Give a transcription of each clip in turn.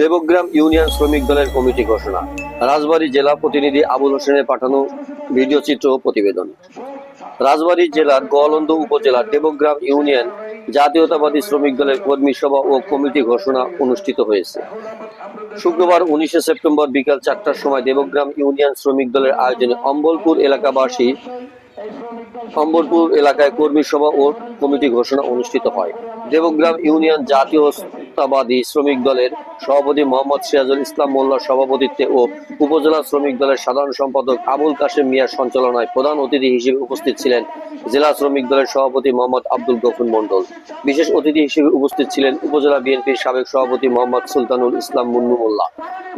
Debagram union শ্রমিক দলের committee ঘোষণা। রাজবাড়ী জেলা প্রতিনিধি আবুল হোসেনের পাঠানো ভিডিও চিত্র ও প্রতিবেদন। রাজবাড়ী জেলার গোয়ালন্দ উপজেলার দেবগ্রাম ইউনিয়ন জাতীয়তাবাদী শ্রমিক দলের কর্মী সভা ও কমিটি ঘোষণা অনুষ্ঠিত হয়েছে। শুক্রবার উনিশে সেপ্টেম্বর বিকাল চারটার সময় দেবগ্রাম ইউনিয়ন শ্রমিক দলের আয়োজনে অম্বলপুর এলাকাবাসী অম্বরপুর এলাকায় কর্মী সভা ও কমিটি ঘোষণা অনুষ্ঠিত হয়। দেবগ্রাম ইউনিয়ন জাতীয়তাবাদী শ্রমিক দলের সভাপতি মোহাম্মদ সিরাজুল ইসলাম মোল্লার সভাপতিত্বে ও উপজেলা শ্রমিক দলের সাধারণ সম্পাদক আবুল কাশেম মিয়ার সঞ্চালনায় প্রধান অতিথি হিসেবে উপস্থিত ছিলেন জেলা শ্রমিক দলের সভাপতি মোহাম্মদ আব্দুল গফুর মন্ডল বিশেষ অতিথি হিসেবে উপস্থিত ছিলেন উপজেলা বিএনপির সাবেক সভাপতি মোহাম্মদ সুলতানুল ইসলাম মুন্নু মোল্লা,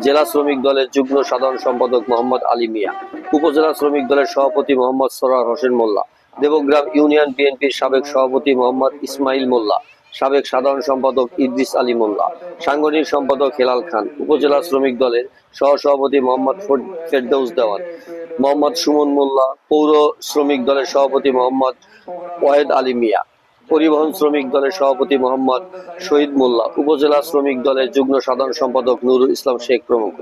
জেলা শ্রমিক দলের যুগ্ম সাধারণ সম্পাদক মোহাম্মদ আলী মিয়া, উপজেলা শ্রমিক দলের সভাপতি মোহাম্মদ সরার হোসেন মোল্লা, দেবগ্রাম ইউনিয়ন বিএনপির সাবেক সভাপতি মোহাম্মদ ইসমাইল মোল্লা সাবেক সাধারণ সম্পাদক ইদ্রিস আলী মোল্লা, সাংগঠনিক সম্পাদক হেলাল খান, উপজেলা শ্রমিক দলের সহসভাপতি মোহাম্মদ ফেরদৌস দেওয়ান, মোহাম্মদ সুমন মোল্লা, পৌর শ্রমিক দলের সভাপতি মোহাম্মদ ওয়াহেদ আলী মিয়া, পরিবহন শ্রমিক দলের সভাপতি মোহাম্মদ শহীদ মোল্লা, উপজেলা শ্রমিক দলের যুগ্ম সাধারণ সম্পাদক নুরুল ইসলাম শেখ প্রমুখ।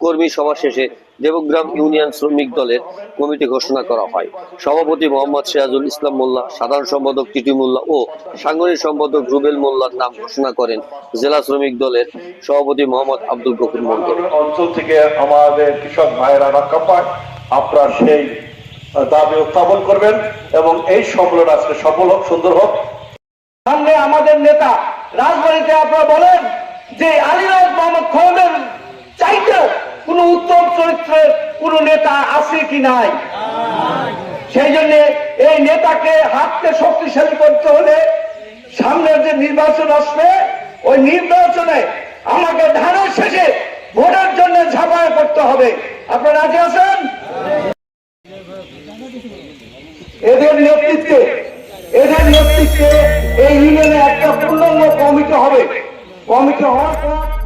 কর্মী সভা শেষে দেবগ্রাম ইউনিয়ন শ্রমিক দলের কমিটি ঘোষণা করা হয়। সভাপতি মোহাম্মদ সিরাজুল ইসলাম মোল্লা সাধারণ সম্পাদক টিটি মোল্লা ও সাংগঠনিক সম্পাদক রুবেল মোল্লার নাম ঘোষণা করেন জেলা শ্রমিক দলের সভাপতি মোহাম্মদ আব্দুল গফুর মন্ডল অঞ্চল থেকে আমাদের কৃষক ভাইয়েরা রক্ষা পায় আপনার সেই দাবি উত্থাপন করবেন এবং এই সম্মেলন আজকে সফল হোক সুন্দর হোক। সামনে আমাদের নেতা রাজবাড়িতে আপনারা বলেন যে আলিরাজ মোহাম্মদ চরিত্রের কোন নেতা আছে কি নাই? সেই জন্য এই নেতাকে হাতকে শক্তিশালী করতে হলে সামনের যে নির্বাচন আসবে, ওই নির্বাচনে আমাকে ধানের শেষে ভোটের জন্য ঝাঁপায় করতে হবে। আপনারা রাজি আছেন? এদের নেতৃত্বে এদের নেতৃত্বে এই ইউনিয়নে একটা পূর্ণাঙ্গ কমিটি হবে। কমিটি হওয়ার পর